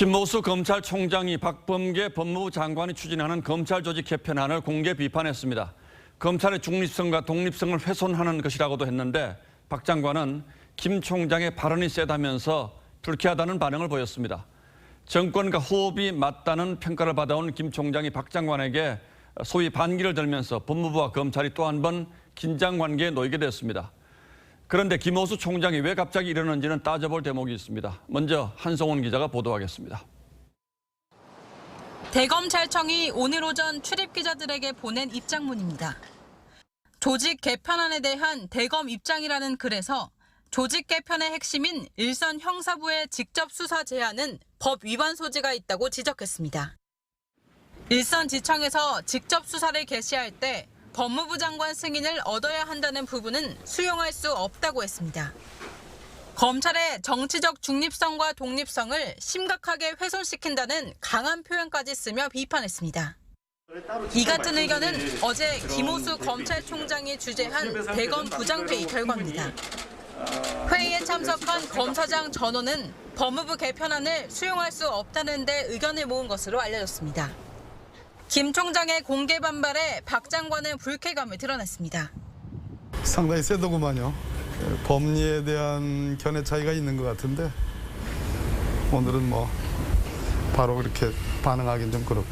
김모수 검찰총장이 박범계 법무부 장관이 추진하는 검찰 조직 개편안을 공개 비판했습니다. 검찰의 중립성과 독립성을 훼손하는 것이라고도 했는데 박 장관은 김 총장의 발언이 세다면서 불쾌하다는 반응을 보였습니다. 정권과 호흡이 맞다는 평가를 받아온 김 총장이 박 장관에게 소위 반기를 들면서 법무부와 검찰이 또 한 번 긴장 관계에 놓이게 됐습니다. 그런데 김호수 총장이 왜 갑자기 이러는지는 따져볼 대목이 있습니다. 먼저 한성원 기자가 보도하겠습니다. 대검찰청이 오늘 오전 출입 기자들에게 보낸 입장문입니다. 조직 개편안에 대한 대검 입장이라는 글에서 조직 개편의 핵심인 일선 형사부의 직접 수사 제한은 법 위반 소지가 있다고 지적했습니다. 일선 지청에서 직접 수사를 개시할 때 법무부 장관 승인을 얻어야 한다는 부분은 수용할 수 없다고 했습니다. 검찰의 정치적 중립성과 독립성을 심각하게 훼손시킨다는 강한 표현까지 쓰며 비판했습니다. 이 같은 의견은 어제 김호수 검찰총장이 주재한 대검 부장회의 결과입니다. 회의에 참석한 검사장 전원은 법무부 개편안을 수용할 수 없다는 데 의견을 모은 것으로 알려졌습니다. 김 총장의 공개 반발에 박 장관은 불쾌감을 드러냈습니다. 상당히 세더구만요. 예, 법리에 대한 견해 차이가 있는 것 같은데 오늘은 뭐 바로 그렇게 반응하기는 좀 그렇고.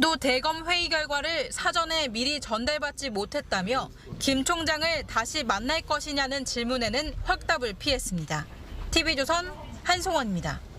또 대검 회의 결과를 사전에 미리 전달받지 못했다며 김 총장을 다시 만날 것이냐는 질문에는 확답을 피했습니다. TV조선 한송원입니다.